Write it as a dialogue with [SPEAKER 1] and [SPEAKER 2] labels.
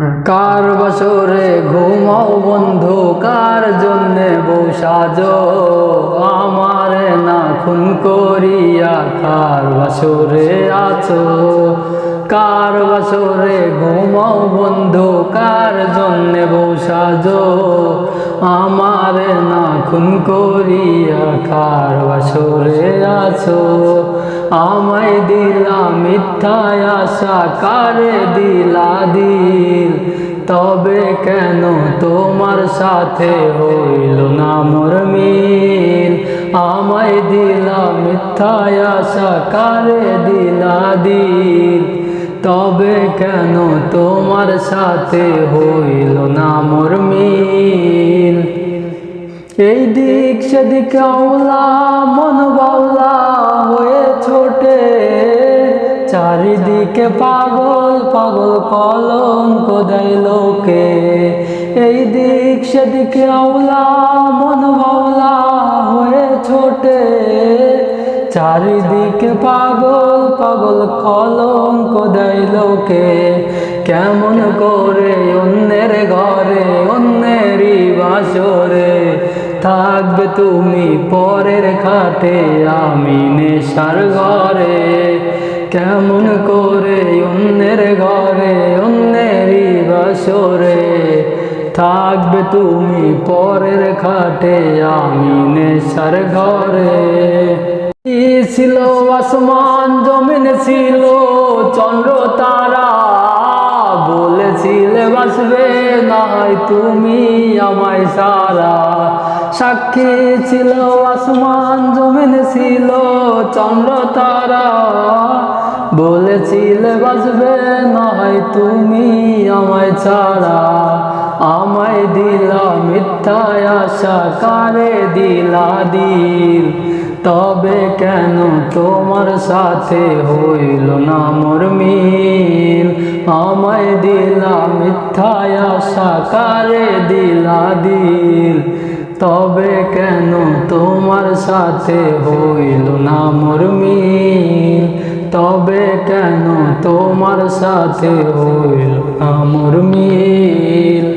[SPEAKER 1] কার বছরে ঘুমাও বন্ধু? কার জন্যে বউ সাজো? আমারে না খুন করিয়া কার বছরে আছো? কার বছরে ঘুমাও বন্ধু? কার জন্যে বউ সাজো? আমারে না খুন করিয়া কার বছরে আছো? আমায় দিলা মিথ্যায় আশা, কারে দিলা দিল? তবে কেন তোমার সাথে হইল না মোর মিল? আমায় দিলা মিথ্যায় আশা, কারে দিলা দিল? তবে কেন তোমার সাথে হইল না মোর মিল? এই দিক সেদিক আওলা চারিদিকে পাগল পাগল কলঙ্ক দেয় লোকে। এই দিক সেদিকে আওলা মন বাউলা হয়ে ছোটে। চারিদিকে পাগল পাগল কলঙ্ক দেয় লোকে। কেমন করে অন্যের ঘরে, অন্যেরই বাসরে। থাকবে তুমি পরের খাটে, আমি নেশার ঘরে। কেমন করে অন্যের ঘরে, অন্যেরই বাসরে? থাকবে তুমি পরের খাটে, আমি নেশার ঘরে। ছিল আসমান, জমিন ছিল, চন্দ্র, তারা বলেছিলে বাসবে নাই তুমি আমায় সারা। সাক্ষী ছিল আসমান, জমিন ছিল, চন্দ্র, তারা বলেছিলে বাসবে নাই তুমি আমায় ছাড়া। আমায় দিলা মিথ্যায় আশা, কারে দিলা দিল? তবে কেন তোমার সাথে হইল না মোর মিল? আমায় দিলা মিথ্যায় আশা, কারে দিলা দিল? তবে কেন তোমার সাথে হইল না মোর মিল? তবে কেন তোমার সাথে হইল আমর মিল?